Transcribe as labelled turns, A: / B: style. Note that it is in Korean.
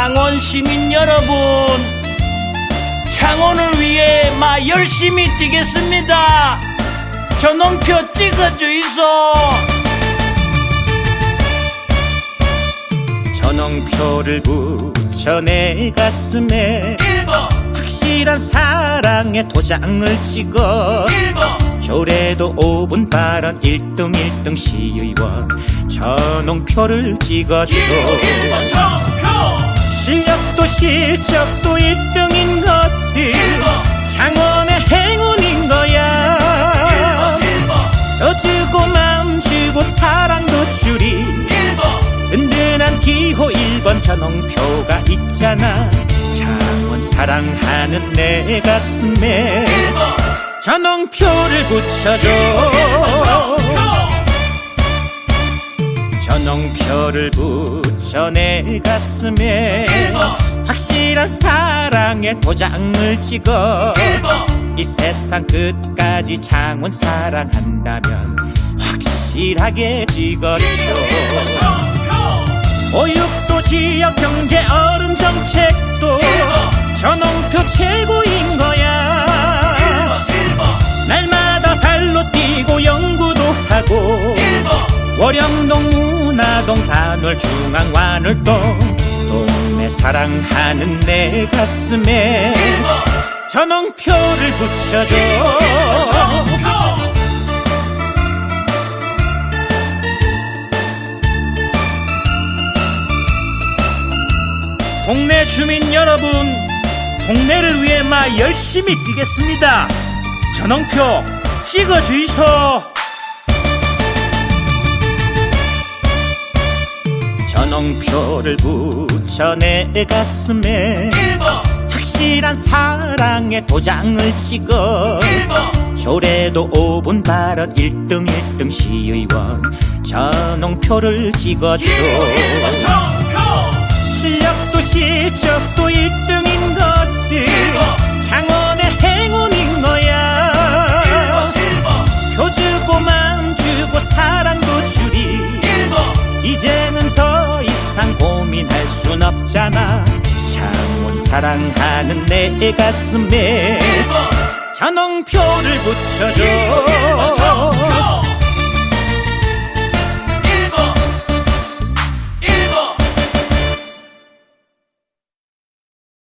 A: 창원 시민 여러분, 창원을 위해 마 열심히 뛰겠습니다. 전원표 찍어주이소.
B: 전홍표를 붙여 내 가슴에
A: 1번,
B: 확실한 사랑의 도장을 찍어
A: 1번,
B: 조례도 5분 발언 1등 1등 시의원 전홍표를 찍어줘
A: 전표.
B: 실력도 실적도 1등인 것은 창원의 행운인 거야.
A: 1번,
B: 더 주고 마음 주고 사랑도 주리
A: 1번,
B: 든든한 기호 1번 전홍표가 있잖아. 창원 사랑하는 내 가슴에
A: 1번,
B: 전홍표를 붙여줘 전홍표를 붙여 내 가슴에
A: 1번,
B: 확실한 사랑의 도장을 찍어
A: 1번,
B: 이 세상 끝까지 창원 사랑한다면 확실하게 찍어줘 보육도 지역 경제 어른 정책도 전홍표 최고인 거야 날마다 발로 뛰고 연구도 하고 월영동 문화동 반월 중앙 완월동 동네 사랑하는 내 가슴에 전홍표를 붙여줘
A: 동네 주민 여러분, 동네를 위해 마 열심히 뛰겠습니다. 전홍표 찍어주이소.
B: 전홍표를 붙여 내 가슴에 확실한 사랑의 도장을 찍어 조례도 5분 발언 1등 1등 시의원 전홍표를 찍어줘. 실력 순 없잖아. 창원 사랑하는 내 가슴에 전홍표를 붙여줘